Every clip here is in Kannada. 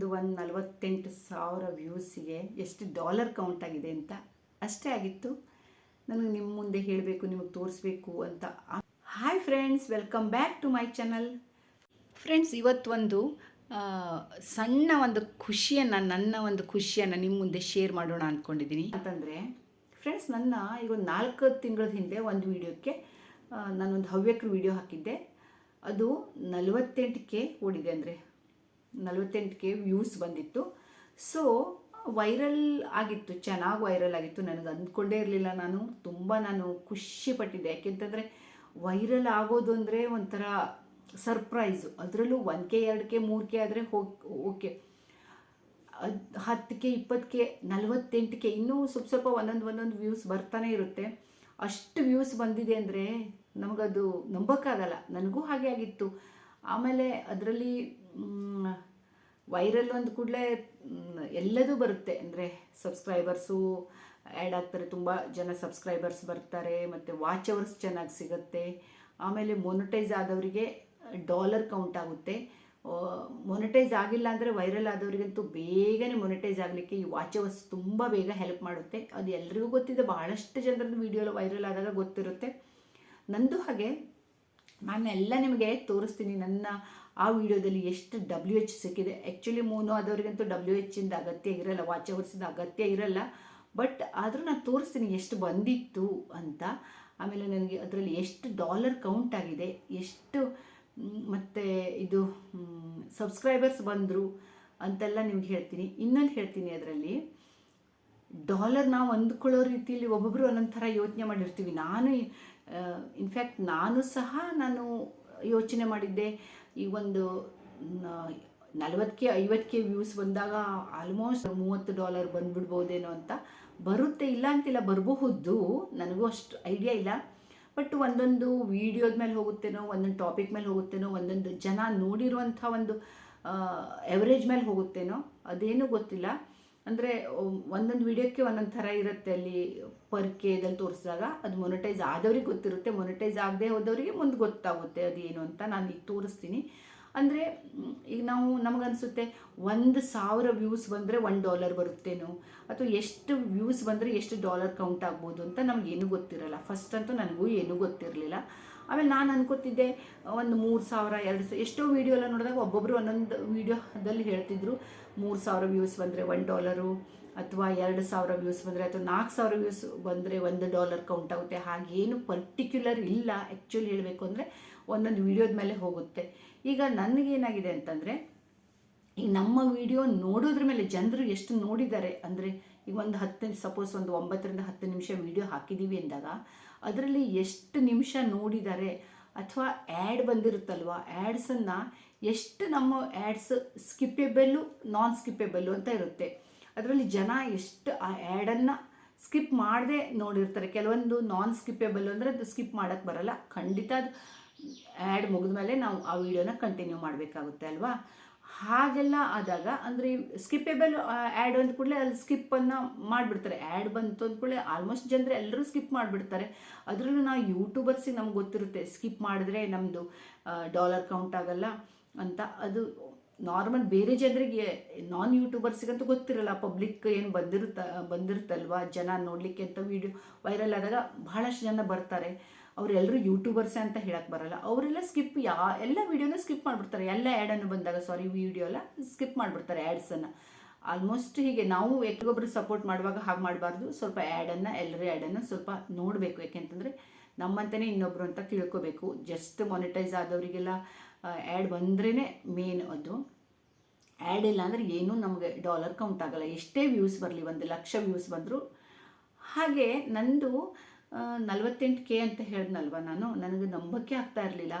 ಒಂದು ಒಂದು ನಲವತ್ತೆಂಟು ಸಾವಿರ ವ್ಯೂಸಿಗೆ ಎಷ್ಟು ಡಾಲರ್ ಕೌಂಟ್ ಆಗಿದೆ ಅಂತ ಅಷ್ಟೇ ಆಗಿತ್ತು. ನನಗೆ ನಿಮ್ಮ ಮುಂದೆ ಹೇಳಬೇಕು, ನಿಮಗೆ ತೋರಿಸ್ಬೇಕು ಅಂತ. Hi friends welcome back to my channel friends ಇವತ್ತೊಂದು ಸಣ್ಣ ಒಂದು ಖುಷಿಯನ್ನು, ನನ್ನ ಒಂದು ಖುಷಿಯನ್ನು ನಿಮ್ಮ ಮುಂದೆ ಶೇರ್ ಮಾಡೋಣ ಅಂದ್ಕೊಂಡಿದ್ದೀನಿ ಅಂತಂದರೆ ಫ್ರೆಂಡ್ಸ್ ನನ್ನ ಈಗ ಒಂದು ನಾಲ್ಕು ತಿಂಗಳ ಹಿಂದೆ ಒಂದು ವಿಡಿಯೋಕ್ಕೆ ನಾನೊಂದು ಹವ್ಯಕರು ವೀಡಿಯೋ ಹಾಕಿದ್ದೆ. ಅದು ನಲವತ್ತೆಂಟು ಕೆ ಓಡಿದೆ ಅಂದರೆ. ನಲವತ್ತೆಂಟು ಕೆ ವ್ಯೂಸ್ ಬಂದಿತ್ತು. ಸೊ ವೈರಲ್ ಆಗಿತ್ತು, ಚೆನ್ನಾಗಿ ವೈರಲ್ ಆಗಿತ್ತು. ನನಗೆ ಅಂದ್ಕೊಂಡೇ ಇರಲಿಲ್ಲ ನಾನು. ತುಂಬ ನಾನು ಖುಷಿ ಪಟ್ಟಿದ್ದೆ. ಯಾಕೆಂತಂದರೆ ವೈರಲ್ ಆಗೋದು ಅಂದರೆ ಒಂಥರ ಸರ್ಪ್ರೈಸು ಅದರಲ್ಲೂ ಒನ್ ಕೆ, ಎರಡು ಕೆ, ಮೂರು ಕೆ ಆದರೆ ಹೋಗಿ, ಓಕೆ. ಅದು ಹತ್ತಕ್ಕೆ ಇಪ್ಪತ್ತಕ್ಕೆ ನಲವತ್ತೆಂಟಕ್ಕೆ ಇನ್ನೂ ಸ್ವಲ್ಪ ಸ್ವಲ್ಪ ಒಂದೊಂದು ಒಂದೊಂದು ವ್ಯೂಸ್ ಬರ್ತಾನೆ ಇರುತ್ತೆ. ಅಷ್ಟು ವ್ಯೂಸ್ ಬಂದಿದೆ ಅಂದರೆ ನಮಗದು ನಂಬೋಕ್ಕಾಗಲ್ಲ. ನನಗೂ ಹಾಗೆ ಆಗಿತ್ತು. ಆಮೇಲೆ ಅದರಲ್ಲಿ ವೈರಲ್ ಒಂದು ಕೂಡಲೇ ಎಲ್ಲದೂ ಬರುತ್ತೆ. ಅಂದರೆ ಸಬ್ಸ್ಕ್ರೈಬರ್ಸು ಆ್ಯಡ್ ಆಗ್ತಾರೆ. ತುಂಬ ಜನ ಸಬ್ಸ್ಕ್ರೈಬರ್ಸ್ ಬರ್ತಾರೆ. ಮತ್ತು ವಾಚ್ ಅವರ್ಸ್ ಚೆನ್ನಾಗಿ ಸಿಗುತ್ತೆ. ಆಮೇಲೆ ಮೊನಿಟೈಸ್ ಆದವರಿಗೆ ಡಾಲರ್ ಕೌಂಟ್ ಆಗುತ್ತೆ. ಮೊನಟೈಸ್ ಆಗಿಲ್ಲ ಅಂದರೆ ವೈರಲ್ ಆದವರಿಗಂತೂ ಬೇಗನೆ ಮೊನಿಟೈಸ್ ಆಗಲಿಕ್ಕೆ ಈ ವಾಚ್ ಅವರ್ಸ್ ತುಂಬ ಬೇಗ ಹೆಲ್ಪ್ ಮಾಡುತ್ತೆ. ಅದು ಎಲ್ರಿಗೂ ಗೊತ್ತಿದೆ. ಬಹಳಷ್ಟು ಜನರದ್ದು ವೀಡಿಯೋ ವೈರಲ್ ಆದಾಗ ಗೊತ್ತಿರುತ್ತೆ. ನಂದು ಹಾಗೆ ನಾನು ಎಲ್ಲ ನಿಮಗೆ ತೋರಿಸ್ತೀನಿ. ನನ್ನ ಆ ವಿಡಿಯೋದಲ್ಲಿ ಎಷ್ಟು ಡಬ್ಲ್ಯೂ ಎಚ್ ಸಿಕ್ಕಿದೆ. ಆ್ಯಕ್ಚುಲಿ ಮೂನು ಆದವರಿಗಂತೂ ಡಬ್ಲ್ಯೂ ಎಚ್ಚಿಂದ ಅಗತ್ಯ ಇರಲ್ಲ. ವಾಚ್ ಅವರ್ಸಿಂದ ಅಗತ್ಯ ಇರಲ್ಲ. ಬಟ್ ಆದರೂ ನಾನು ತೋರಿಸ್ತೀನಿ ಎಷ್ಟು ಬಂದಿತ್ತು ಅಂತ. ಆಮೇಲೆ ನನಗೆ ಅದರಲ್ಲಿ ಎಷ್ಟು ಡಾಲರ್ ಕೌಂಟ್ ಆಗಿದೆ. ಎಷ್ಟು ಮತ್ತು ಮತ್ತೆ ಇದು ಸಬ್ಸ್ಕ್ರೈಬರ್ಸ್ ಬಂದರು ಅಂತೆಲ್ಲ ನಿಮ್ಗೆ ಹೇಳ್ತೀನಿ. ಇನ್ನೊಂದು ಹೇಳ್ತೀನಿ ಅದರಲ್ಲಿ. ಡಾಲರ್ ನಾವು ಅಂದ್ಕೊಳ್ಳೋ ರೀತಿಯಲ್ಲಿ ಒಬ್ಬೊಬ್ಬರು ಒಂದೊಂದು ಥರ ಯೋಚನೆ ಮಾಡಿರ್ತೀವಿ. ನಾನು ಇನ್ಫ್ಯಾಕ್ಟ್ ನಾನು ಸಹ ನಾನು ಯೋಚನೆ ಮಾಡಿದ್ದೆ, ಈ ಒಂದು ನಲವತ್ತಕ್ಕೆ ಐವತ್ತಕ್ಕೆ ವ್ಯೂಸ್ ಬಂದಾಗ ಆಲ್ಮೋಸ್ಟ್ ಮೂವತ್ತು ಡಾಲರ್ ಬಂದ್ಬಿಡ್ಬೋದೇನೋ ಅಂತ. ಬರುತ್ತೆ, ಇಲ್ಲ ಅಂತಿಲ್ಲ, ಬರಬಹುದು, ನನಗೂ ಅಷ್ಟು ಐಡಿಯಾ ಇಲ್ಲ. ಬಟ್ ಒಂದೊಂದು ವೀಡಿಯೋದ ಮೇಲೆ ಹೋಗುತ್ತೇನೋ, ಒಂದೊಂದು ಟಾಪಿಕ್ ಮೇಲೆ ಹೋಗುತ್ತೇನೋ, ಒಂದೊಂದು ಜನ ನೋಡಿರುವಂಥ ಒಂದು ಎವರೇಜ್ ಮೇಲೆ ಹೋಗುತ್ತೇನೋ, ಅದೇನೂ ಗೊತ್ತಿಲ್ಲ. ಅಂದರೆ ಒಂದೊಂದು ವಿಡಿಯೋಕ್ಕೆ ಒಂದೊಂದು ಥರ ಇರುತ್ತೆ ಅಲ್ಲಿ ಪರ್ ಕೆದಲ್ಲಿ ತೋರಿಸಿದಾಗ. ಅದು ಮೊನಿಟೈಸ್ ಆದವ್ರಿಗೆ ಗೊತ್ತಿರುತ್ತೆ ಮೊನಿಟೈಸ್ ಆಗದೆ ಹೋದವರಿಗೆ ಮುಂದೆ ಗೊತ್ತಾಗುತ್ತೆ ಅದೇನು ಅಂತ ನಾನು ಈಗ ತೋರಿಸ್ತೀನಿ. ಅಂದರೆ, ಈಗ ನಾವು ನಮಗನ್ಸುತ್ತೆ, ಒಂದು ಸಾವಿರ ವ್ಯೂಸ್ ಬಂದರೆ ಒನ್ ಡಾಲರ್ ಬರುತ್ತೇನೋ? ಅಥವಾ ಎಷ್ಟು ವ್ಯೂಸ್ ಬಂದರೆ ಎಷ್ಟು ಡಾಲರ್ ಕೌಂಟ್ ಆಗ್ಬೋದು ಅಂತ ನಮಗೇನು ಗೊತ್ತಿರಲ್ಲ. ಫಸ್ಟ್ ಅಂತೂ ನನಗೂ ಏನೂ ಗೊತ್ತಿರಲಿಲ್ಲ. ಆಮೇಲೆ ನಾನು ಅನ್ಕೋತಿದ್ದೆ, ಒಂದು ಮೂರು ಸಾವಿರ, ಎರಡು ಸಾವಿರ ಎಷ್ಟೋ ವೀಡಿಯೋ ಎಲ್ಲ ನೋಡಿದಾಗ ಒಬ್ಬೊಬ್ಬರು ಒಂದೊಂದು ವೀಡಿಯೋದಲ್ಲಿ ಹೇಳ್ತಿದ್ರು, ಮೂರು ಸಾವಿರ ವ್ಯೂಸ್ ಬಂದರೆ ಒನ್ ಡಾಲರು ಅಥವಾ ಎರಡು ಸಾವಿರ ವ್ಯೂಸ್ ಬಂದರೆ, ಅಥವಾ ನಾಲ್ಕು ಸಾವಿರ ವ್ಯೂಸ್ ಬಂದರೆ ಒಂದು ಡಾಲರ್ ಕೌಂಟ್ ಆಗುತ್ತೆ. ಹಾಗೇನು ಪರ್ಟಿಕ್ಯುಲರ್ ಇಲ್ಲ. ಆ್ಯಕ್ಚುಲಿ ಹೇಳಬೇಕು ಅಂದರೆ ಒಂದೊಂದು ವಿಡಿಯೋದ ಮೇಲೆ ಹೋಗುತ್ತೆ. ಈಗ ನನಗೇನಾಗಿದೆ ಅಂತಂದರೆ ಈಗ ನಮ್ಮ ವಿಡಿಯೋ ನೋಡೋದ್ರ ಮೇಲೆ ಜನರು ಎಷ್ಟು ನೋಡಿದ್ದಾರೆ ಅಂದರೆ, ಈಗ ಒಂದು ಹತ್ತು ಸಪೋಸ್ ಒಂದು ಒಂಬತ್ತರಿಂದ ಹತ್ತು ನಿಮಿಷ ವಿಡಿಯೋ ಹಾಕಿದ್ದೀವಿ ಅಂದಾಗ, ಅದರಲ್ಲಿ ಎಷ್ಟು ನಿಮಿಷ ನೋಡಿದ್ದಾರೆ ಅಥವಾ ಆ್ಯಡ್ ಬಂದಿರುತ್ತಲ್ವ ಆ್ಯಡ್ಸನ್ನು ಎಷ್ಟು ನಮ್ಮ ಆ್ಯಡ್ಸ್ ಸ್ಕಿಪ್ಪೇಬಲ್ಲು ನಾನ್ ಸ್ಕಿಪ್ಪೇಬಲ್ಲು ಅಂತ ಇರುತ್ತೆ. ಅದರಲ್ಲಿ ಜನ ಎಷ್ಟು ಆ ಆ್ಯಡನ್ನು ಸ್ಕಿಪ್ ಮಾಡದೆ ನೋಡಿರ್ತಾರೆ. ಕೆಲವೊಂದು ನಾನ್ ಸ್ಕಿಪ್ಪೇಬಲ್ ಅಂದರೆ ಅದು ಸ್ಕಿಪ್ ಮಾಡೋಕ್ಕೆ ಬರಲ್ಲ. ಖಂಡಿತ ಅದು ಆ್ಯಡ್ ಮುಗಿದ ಮೇಲೆ ನಾವು ಆ ವಿಡಿಯೋನ ಕಂಟಿನ್ಯೂ ಮಾಡಬೇಕಾಗುತ್ತೆ ಅಲ್ವಾ? ಹಾಗೆಲ್ಲ ಆದಾಗ ಅಂದರೆ ಸ್ಕಿಪ್ಪೇಬಲ್ ಆ್ಯಡ್ ಅಂದ ಕೂಡಲೇ ಅಲ್ಲಿ ಸ್ಕಿಪ್ಪನ್ನು ಮಾಡಿಬಿಡ್ತಾರೆ. ಆ್ಯಡ್ ಬಂತು ಅಂದ ಕೂಡಲೇ ಆಲ್ಮೋಸ್ಟ್ ಜನರು ಎಲ್ಲರೂ ಸ್ಕಿಪ್ ಮಾಡಿಬಿಡ್ತಾರೆ. ಅದರಲ್ಲೂ ನಾವು ಯೂಟ್ಯೂಬರ್ಸಿಗೆ ನಮ್ಗೆ ಗೊತ್ತಿರುತ್ತೆ ಸ್ಕಿಪ್ ಮಾಡಿದ್ರೆ ನಮ್ಮದು ಡಾಲರ್ ಕೌಂಟ್ ಆಗಲ್ಲ ಅಂತ. ಅದು ನಾರ್ಮಲ್ ಬೇರೆ ಜನರಿಗೆ ನಾನ್ ಯೂಟ್ಯೂಬರ್ಸಿಗಂತೂ ಗೊತ್ತಿರಲ್ಲ ಪಬ್ಲಿಕ್ ಏನು ಬಂದಿರುತ್ತ, ಬಂದಿರುತ್ತಲ್ವ ಜನ ನೋಡಲಿಕ್ಕೆ ಅಂತ ವಿಡಿಯೋ ವೈರಲ್ ಆದಾಗ ಬಹಳಷ್ಟು ಜನ ಬರ್ತಾರೆ. ಅವರೆಲ್ಲರೂ ಯೂಟ್ಯೂಬರ್ಸ್ ಅಂತ ಹೇಳಕ್ಕೆ ಬರಲ್ಲ. ಅವರೆಲ್ಲ ಸ್ಕಿಪ್ ಯಾ, ಎಲ್ಲ ವೀಡಿಯೋನ ಸ್ಕಿಪ್ ಮಾಡಿಬಿಡ್ತಾರೆ. ಎಲ್ಲ ಆ್ಯಡನ್ನು ಬಂದಾಗ ಸಾರಿ ವಿಡಿಯೋ ಎಲ್ಲ ಸ್ಕಿಪ್ ಮಾಡಿಬಿಡ್ತಾರೆ ಆ್ಯಡ್ಸನ್ನು ಆಲ್ಮೋಸ್ಟ್ ಹೀಗೆ ನಾವು ಯಾಕೊಬ್ಬರು ಸಪೋರ್ಟ್ ಮಾಡುವಾಗ ಹಾಗೆ ಮಾಡಬಾರ್ದು. ಸ್ವಲ್ಪ ಆ್ಯಡನ್ನು ಎಲ್ಲರೂ ಆ್ಯಡನ್ನು ಸ್ವಲ್ಪ ನೋಡಬೇಕು. ಯಾಕೆಂತಂದರೆ ನಮ್ಮಂತಲೇ ಇನ್ನೊಬ್ಬರು ಅಂತ ತಿಳ್ಕೊಬೇಕು. ಜಸ್ಟ್ ಮೊನಿಟೈಸ್ ಆದವರಿಗೆಲ್ಲ ಆ್ಯಡ್ ಬಂದ್ರೇ ಮೇನ್ ಅದು. ಆ್ಯಡ್ ಇಲ್ಲ ಅಂದರೆ ಏನೂ ನಮಗೆ ಡಾಲರ್ ಕೌಂಟ್ ಆಗಲ್ಲ. ಎಷ್ಟೇ ವ್ಯೂಸ್ ಬರಲಿ, ಒಂದು ಲಕ್ಷ ವ್ಯೂಸ್ ಬಂದರೂ. ಹಾಗೆ ನಂದು ನಲವತ್ತೆಂಟು ಕೆ ಅಂತ ಹೇಳಿದ್ನಲ್ವ ನಾನು? ನನಗೆ ನಂಬಕ್ಕೆ ಆಗ್ತಾ ಇರಲಿಲ್ಲ.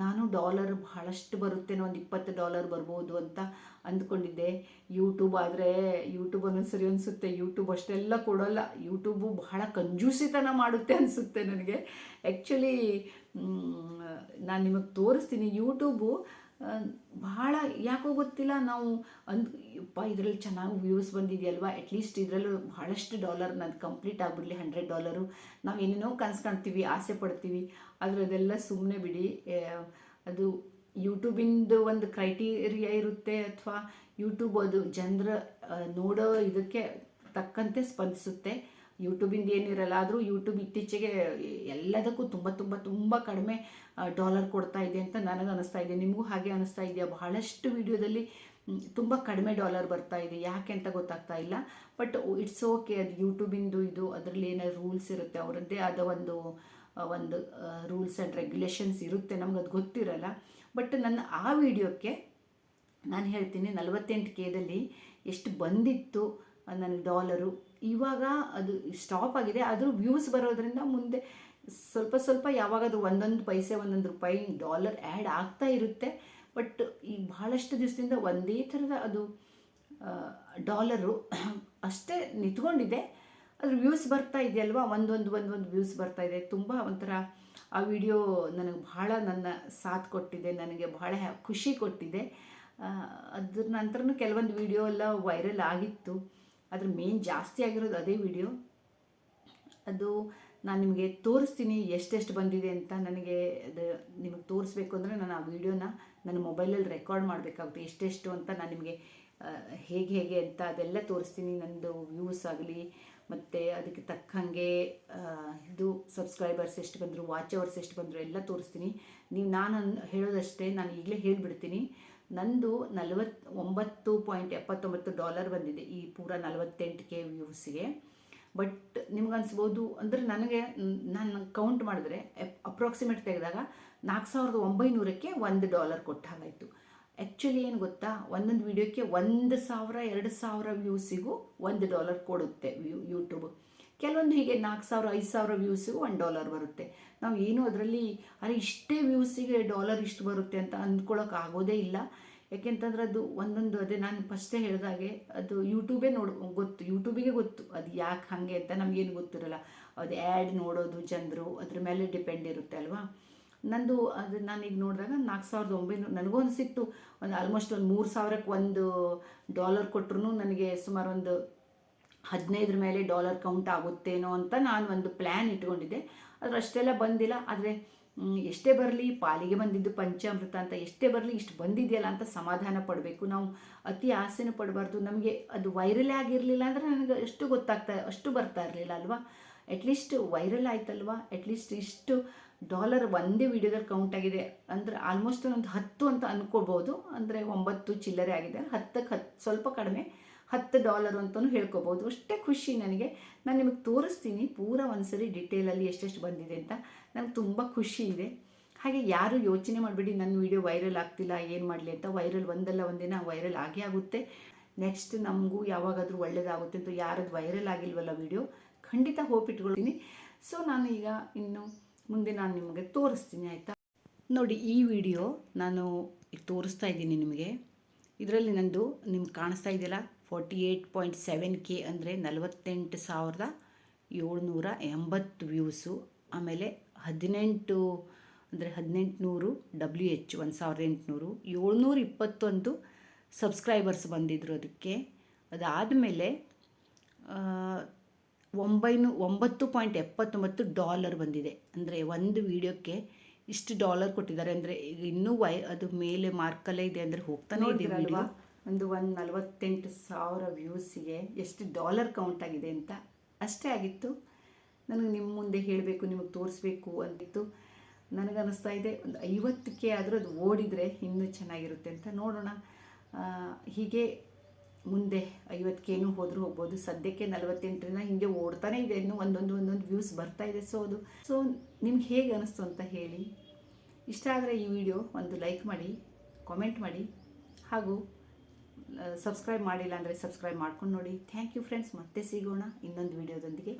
ನಾನು ಡಾಲರ್ ಬಹಳಷ್ಟು ಬರುತ್ತೆ ಒಂದು ಇಪ್ಪತ್ತು ಡಾಲರ್ ಬರ್ಬೋದು ಅಂತ ಅಂದ್ಕೊಂಡಿದ್ದೆ. ಯೂಟ್ಯೂಬ್ ಆದರೆ ಯೂಟ್ಯೂಬ್ ಸರಿ ಅನಿಸುತ್ತೆ. ಯೂಟ್ಯೂಬ್ ಅಷ್ಟೆಲ್ಲ ಕೊಡೋಲ್ಲ. ಯೂಟ್ಯೂಬು ಬಹಳ ಕಂಜೂಸಿತನ ಮಾಡುತ್ತೆ ಅನಿಸುತ್ತೆ ನನಗೆ. ಆ್ಯಕ್ಚುಲಿ ನಾನು ನಿಮಗೆ ತೋರಿಸ್ತೀನಿ. ಯೂಟ್ಯೂಬು ಬಹಳ ಯಾಕೋ ಗೊತ್ತಿಲ್ಲ, ನಾವು ಅಂದ್, ಯಪ್ಪ, ಇದರಲ್ಲಿ ಚೆನ್ನಾಗಿ ವ್ಯೂಸ್ ಬಂದಿದೆಯಲ್ವಾ? ಅಟ್ಲೀಸ್ಟ್ ಇದರಲ್ಲೂ ಬಹಳಷ್ಟು ಡಾಲರ್ ನಾನು ಕಂಪ್ಲೀಟ್ ಆಗಿಬಿಡಲಿ ಹಂಡ್ರೆಡ್ ಡಾಲರು ನಾವು ಏನೇನೋ ಕನಸು ಕಾಣ್ತೀವಿ, ಆಸೆ ಪಡ್ತೀವಿ ಆದರೆ ಅದೆಲ್ಲ ಸುಮ್ಮನೆ ಬಿಡಿ ಅದು ಯೂಟ್ಯೂಬಿಂದು ಒಂದು ಕ್ರೈಟೀರಿಯಾ ಇರುತ್ತೆ ಅಥವಾ ಯೂಟ್ಯೂಬ್ ಅದು ಜನರ ನೋಡೋ ಇದಕ್ಕೆ ತಕ್ಕಂತೆ ಸ್ಪಂದಿಸುತ್ತೆ. ಯೂಟ್ಯೂಬಿಂದ ಏನಿರಲ್ಲ, ಆದರೂ ಯೂಟ್ಯೂಬ್ ಇತ್ತೀಚೆಗೆ ಎಲ್ಲದಕ್ಕೂ ತುಂಬ ತುಂಬ ತುಂಬ ಕಡಿಮೆ ಡಾಲರ್ ಕೊಡ್ತಾ ಇದೆ ಅಂತ ನನಗೆ ಅನಿಸ್ತಾ ಇದೆ. ನಿಮಗೂ ಹಾಗೆ ಅನಿಸ್ತಾ ಇದೆಯಾ? ಬಹಳಷ್ಟು ವಿಡಿಯೋದಲ್ಲಿ ತುಂಬ ಕಡಿಮೆ ಡಾಲರ್ ಬರ್ತಾ ಇದೆ. ಯಾಕೆ ಅಂತ ಗೊತ್ತಾಗ್ತಾ ಇಲ್ಲ. ಬಟ್ ಇಟ್ಸ್ ಓಕೆ ಅದು ಯೂಟ್ಯೂಬಿಂದು ಇದು ಅದರಲ್ಲಿ ಏನಾದ್ರು ರೂಲ್ಸ್ ಇರುತ್ತೆ. ಅವರದ್ದೇ ಆದ ಒಂದು ಒಂದು ರೂಲ್ಸ್ ಆ್ಯಂಡ್ ರೆಗ್ಯುಲೇಷನ್ಸ್ ಇರುತ್ತೆ. ನಮ್ಗೆ ಅದು ಗೊತ್ತಿರಲ್ಲ. ಬಟ್ ನನ್ನ ಆ ವಿಡಿಯೋಕ್ಕೆ ನಾನು ಹೇಳ್ತೀನಿ, ನಲವತ್ತೆಂಟು ಕೆದಲ್ಲಿ ಎಷ್ಟು ಬಂದಿತ್ತು ನನಗೆ ಡಾಲರು. ಇವಾಗ ಅದು ಸ್ಟಾಪ್ ಆಗಿದೆ. ಆದರೂ ವ್ಯೂಸ್ ಬರೋದ್ರಿಂದ ಮುಂದೆ ಸ್ವಲ್ಪ ಸ್ವಲ್ಪ ಯಾವಾಗ ಅದು ಒಂದೊಂದು ಪೈಸೆ, ಒಂದೊಂದು ರೂಪಾಯಿ ಡಾಲರ್ ಆ್ಯಡ್ ಆಗ್ತಾ ಇರುತ್ತೆ. ಬಟ್ ಈ ಭಾಳಷ್ಟು ದಿವಸದಿಂದ ಒಂದೇ ಥರದ ಅದು ಡಾಲರು ಅಷ್ಟೇ ನಿಂತ್ಕೊಂಡಿದೆ. ಅದ್ರ ವ್ಯೂಸ್ ಬರ್ತಾ ಇದೆಯಲ್ವಾ ಒಂದೊಂದು ಒಂದೊಂದು ವ್ಯೂಸ್ ಬರ್ತಾ ಇದೆ. ತುಂಬ ಒಂಥರ ಆ ವಿಡಿಯೋ ನನಗೆ ಭಾಳ ನನ್ನ ಸಾಥ್ ಕೊಟ್ಟಿದೆ. ನನಗೆ ಭಾಳ ಖುಷಿ ಕೊಟ್ಟಿದೆ. ಅದ್ರ ನಂತರನೂ ಕೆಲವೊಂದು ವಿಡಿಯೋ ಎಲ್ಲ ವೈರಲ್ ಆಗಿತ್ತು. ಅದ್ರ ಮೇನ್ ಜಾಸ್ತಿ ಆಗಿರೋದು ಅದೇ ವಿಡಿಯೋ ಅದು ನಾನು ನಿಮಗೆ ತೋರಿಸ್ತೀನಿ ಎಷ್ಟೆಷ್ಟು ಬಂದಿದೆ ಅಂತ ನನಗೆ ಅದು ನಿಮಗೆ ತೋರಿಸ್ಬೇಕು ಅಂದರೆ ನಾನು ಆ ವಿಡಿಯೋನ ನನ್ನ ಮೊಬೈಲಲ್ಲಿ ರೆಕಾರ್ಡ್ ಮಾಡಬೇಕಾಗುತ್ತೆ. ಎಷ್ಟೆಷ್ಟು ಅಂತ ನಾನು ನಿಮಗೆ ಹೇಗೆ ಹೇಗೆ ಅಂತ ಅದೆಲ್ಲ ತೋರಿಸ್ತೀನಿ. ನನ್ನದು ವ್ಯೂಸ್ ಆಗಲಿ, ಮತ್ತು ಅದಕ್ಕೆ ತಕ್ಕಂಗೆ ಇದು ಸಬ್ಸ್ಕ್ರೈಬರ್ಸ್ ಎಷ್ಟು ಬಂದರು ವಾಚ್ ಅವರ್ಸ್ ಎಷ್ಟು ಬಂದರು ಎಲ್ಲ ತೋರಿಸ್ತೀನಿ. ನೀವು ನಾನು ಹೇಳೋದಷ್ಟೇ, ನಾನು ಈಗಲೇ ಹೇಳಿಬಿಡ್ತೀನಿ. ನಂದು ನಲವತ್ ಒಂಬತ್ತು ಪಾಯಿಂಟ್ ಎಪ್ಪತ್ತೊಂಬತ್ತು ಡಾಲರ್ ಬಂದಿದೆ ಈ ಪೂರ ನಲವತ್ತೆಂಟು ಕೆ ವ್ಯೂಸ್ಗೆ. ಬಟ್ ನಿಮ್ಗೆ ಅನ್ಸ್ಬೋದು, ಅಂದರೆ ನನಗೆ ನಾನು ಕೌಂಟ್ ಮಾಡಿದ್ರೆ ಅಪ್ರಾಕ್ಸಿಮೇಟ್ ತೆಗೆದಾಗ ನಾಲ್ಕು ಸಾವಿರದ ಒಂಬೈನೂರಕ್ಕೆ ಒಂದು ಡಾಲರ್ ಕೊಟ್ಟ ಹಾಗಾಯಿತು. ಆ್ಯಕ್ಚುಲಿ ಏನು ಗೊತ್ತಾ, ಒಂದೊಂದು ವಿಡಿಯೋಕ್ಕೆ ಒಂದು ಸಾವಿರ, ಎರಡು ಸಾವಿರ ವ್ಯೂಸಿಗೂ ಒಂದು ಡಾಲರ್ ಕೊಡುತ್ತೆ ಯೂಟ್ಯೂಬ್ ಕೆಲವೊಂದು ಹೀಗೆ ನಾಲ್ಕು ಸಾವಿರ, ಐದು ಸಾವಿರ ವ್ಯೂಸಿಗೂ ಒನ್ ಡಾಲರ್ ಬರುತ್ತೆ. ನಾವು ಏನು ಅದರಲ್ಲಿ, ಅರೆ, ಇಷ್ಟೇ ವ್ಯೂಸಿಗೆ ಡಾಲರ್ ಇಷ್ಟು ಬರುತ್ತೆ ಅಂತ ಅಂದ್ಕೊಳ್ಳೋಕೆ ಆಗೋದೇ ಇಲ್ಲ. ಯಾಕೆಂತಂದ್ರೆ ಅದು ಒಂದೊಂದು, ಅದೇ ನಾನು ಫಸ್ಟೇ ಹೇಳಿದಾಗೆ ಅದು ಯೂಟ್ಯೂಬೇ ನೋಡ್, ಗೊತ್ತು ಯೂಟ್ಯೂಬಿಗೆ ಗೊತ್ತು. ಅದು ಯಾಕೆ ಹಾಗೆ ಅಂತ ನಮಗೇನು ಗೊತ್ತಿರಲ್ಲ. ಅದು ಆ್ಯಡ್ ನೋಡೋದು ಜನರು, ಅದ್ರ ಮೇಲೆ ಡಿಪೆಂಡ್ ಇರುತ್ತೆ ಅಲ್ವಾ? ನಂದು ಅದು ನಾನೀಗ ನೋಡಿದಾಗ ನಾಲ್ಕು ಸಾವಿರದ ಒಂಬೈನೂರು ನನಗೂ ಅನಿಸಿತ್ತು ಒಂದು ಆಲ್ಮೋಸ್ಟ್ ಒಂದು ಮೂರು ಸಾವಿರಕ್ಕೆ ಒಂದು ಡಾಲರ್ ಕೊಟ್ಟರು ನನಗೆ ಸುಮಾರು ಒಂದು ಹದಿನೈದರ ಮೇಲೆ ಡಾಲರ್ ಕೌಂಟ್ ಆಗುತ್ತೇನೋ ಅಂತ ನಾನು ಒಂದು ಪ್ಲ್ಯಾನ್ ಇಟ್ಕೊಂಡಿದ್ದೆ. ಆದರೆ ಅಷ್ಟೆಲ್ಲ ಬಂದಿಲ್ಲ. ಆದರೆ ಎಷ್ಟೇ ಬರಲಿ, ಪಾಲಿಗೆ ಬಂದಿದ್ದು ಪಂಚಾಮೃತ ಅಂತ ಎಷ್ಟೇ ಬರಲಿ ಇಷ್ಟು ಬಂದಿದೆಯಲ್ಲ ಅಂತ ಸಮಾಧಾನ ಪಡಬೇಕು. ನಾವು ಅತಿ ಆಸೆನೂ ಪಡಬಾರ್ದು. ನಮಗೆ ಅದು ವೈರಲ್ ಆಗಿರಲಿಲ್ಲ ಅಂದರೆ ನನಗೆ ಅಷ್ಟು ಗೊತ್ತಾಗ್ತಾ, ಅಷ್ಟು ಬರ್ತಾ ಇರಲಿಲ್ಲ ಅಲ್ವಾ? ಅಟ್ಲೀಸ್ಟ್ ವೈರಲ್ ಆಯ್ತಲ್ವಾ? ಅಟ್ಲೀಸ್ಟ್ ಇಷ್ಟು ಡಾಲರ್ ಒಂದೇ ವಿಡಿಯೋದಲ್ಲಿ ಕೌಂಟ್ ಆಗಿದೆ. ಅಂದರೆ ಆಲ್ಮೋಸ್ಟ್ ಒಂದು ಹತ್ತು ಅಂತ ಅನ್ಕೋಬೋದು ಅಂದರೆ ಒಂಬತ್ತು ಚಿಲ್ಲರೆ ಆಗಿದೆ. ಹತ್ತಕ್ಕೆ ಹತ್ತು ಸ್ವಲ್ಪ ಕಡಿಮೆ. ಹತ್ತು ಡಾಲರ್ ಅಂತಲೂ ಹೇಳ್ಕೊಬೋದು. ಅಷ್ಟೇ ಖುಷಿ ನನಗೆ. ನಾನು ನಿಮಗೆ ತೋರಿಸ್ತೀನಿ. ಪೂರ ಒಂದ್ಸರಿ ಡಿಟೇಲಲ್ಲಿ ಎಷ್ಟೆಷ್ಟು ಬಂದಿದೆ ಅಂತ. ನನಗೆ ತುಂಬ ಖುಷಿ ಇದೆ. ಹಾಗೆ ಯಾರು ಯೋಚನೆ ಮಾಡಬೇಡಿ ನನ್ನ ವಿಡಿಯೋ ವೈರಲ್ ಆಗ್ತಿಲ್ಲ, ಏನು ಮಾಡಲಿ ಅಂತ. ವೈರಲ್ ಒಂದಲ್ಲ, ಒಂದಿನ ವೈರಲ್ ಆಗೇ ಆಗುತ್ತೆ. ನೆಕ್ಸ್ಟ್ ನಮಗೂ ಯಾವಾಗಾದರೂ ಒಳ್ಳೇದಾಗುತ್ತೆ ಅಂತ ಯಾರದು ವೈರಲ್ ಆಗಿಲ್ವಲ್ಲ ವಿಡಿಯೋ ಖಂಡಿತ ಹೋಪ್ ಇಟ್ಕೊಳ್ತೀನಿ. ಸೊ ನಾನು ಈಗ ಇನ್ನು ಮುಂದೆ ನಾನು ನಿಮಗೆ ತೋರಿಸ್ತೀನಿ, ಆಯಿತಾ? ನೋಡಿ, ಈ ವಿಡಿಯೋ ನಾನು ತೋರಿಸ್ತಾ ಇದ್ದೀನಿ ನಿಮಗೆ. ಇದರಲ್ಲಿ ನಂದು ನಿಮ್ಗೆ ಕಾಣಿಸ್ತಾ ಇದೆಯಲ್ಲ? Forty eight point seven K ಅಂದರೆ ನಲವತ್ತೆಂಟು ಸಾವಿರದ ಏಳ್ನೂರ ಎಂಬತ್ತು ವ್ಯೂಸು ಆಮೇಲೆ ಹದಿನೆಂಟು ಅಂದರೆ ಹದಿನೆಂಟುನೂರು ಡಬ್ಲ್ಯೂ ಎಚ್ ಒಂದು ಸಾವಿರದ ಎಂಟುನೂರು ಏಳ್ನೂರ ಇಪ್ಪತ್ತೊಂದು ಸಬ್ಸ್ಕ್ರೈಬರ್ಸ್ ಬಂದಿದ್ದರು ಅದಕ್ಕೆ ಅದಾದಮೇಲೆ ಒಂಬೈನೂ ಒಂಬತ್ತು ಪಾಯಿಂಟ್ ಎಪ್ಪತ್ತೊಂಬತ್ತು ಡಾಲರ್ ಬಂದಿದೆ. ಅಂದರೆ ಒಂದು ವಿಡಿಯೋಕ್ಕೆ ಇಷ್ಟು ಡಾಲರ್ ಕೊಟ್ಟಿದ್ದಾರೆ. ಅಂದರೆ ಈಗ ಇನ್ನೂ ವೈ ಅದು ಮೇಲೆ ಮಾರ್ಕಲ್ಲೇ ಇದೆ ಅಂದರೆ ಹೋಗ್ತಾನೆ ಇದೆ ವಿಡಿಯೋ ಒಂದು ಒಂದು ನಲವತ್ತೆಂಟು ಸಾವಿರ ವ್ಯೂಸಿಗೆ ಎಷ್ಟು ಡಾಲರ್ ಕೌಂಟ್ ಆಗಿದೆ ಅಂತ ಅಷ್ಟೇ ಆಗಿತ್ತು. ನನಗೆ ನಿಮ್ಮ ಮುಂದೆ ಹೇಳಬೇಕು, ನಿಮಗೆ ತೋರಿಸ್ಬೇಕು ಅಂತಿತ್ತು. ನನಗನ್ನಿಸ್ತಾ ಇದೆ, ಒಂದು ಐವತ್ತಕ್ಕೆ ಆದರೂ ಅದು ಓಡಿದರೆ ಇನ್ನೂ ಚೆನ್ನಾಗಿರುತ್ತೆ ಅಂತ ನೋಡೋಣ. ಹೀಗೆ ಮುಂದೆ ಐವತ್ತಕ್ಕೇನು ಹೋದರೂ ಹೋಗ್ಬೋದು. ಸದ್ಯಕ್ಕೆ ನಲವತ್ತೆಂಟರಿಂದ ಹೀಗೆ ಓಡ್ತಾನೆ ಇದೆ. ಇನ್ನೂ ಒಂದೊಂದು ಒಂದೊಂದು ವ್ಯೂಸ್ ಬರ್ತಾ ಇದೆ. ಸೊ ಅದು ಸೊ ನಿಮ್ಗೆ ಹೇಗೆ ಅನಿಸ್ತು ಅಂತ ಹೇಳಿ. ಇಷ್ಟ ಆದರೆ ಈ ವಿಡಿಯೋ ಒಂದು ಲೈಕ್ ಮಾಡಿ ಕಾಮೆಂಟ್ ಮಾಡಿ. ಹಾಗೂ ಸಬ್ಸ್ಕ್ರೈಬ್ ಮಾಡಿಲ್ಲ ಅಂದರೆ ಸಬ್ಸ್ಕ್ರೈಬ್ ಮಾಡ್ಕೊಂಡು ನೋಡಿ. ಥ್ಯಾಂಕ್ ಯು ಫ್ರೆಂಡ್ಸ್ ಮತ್ತೆ ಸಿಗೋಣ ಇನ್ನೊಂದು ವಿಡಿಯೋದೊಂದಿಗೆ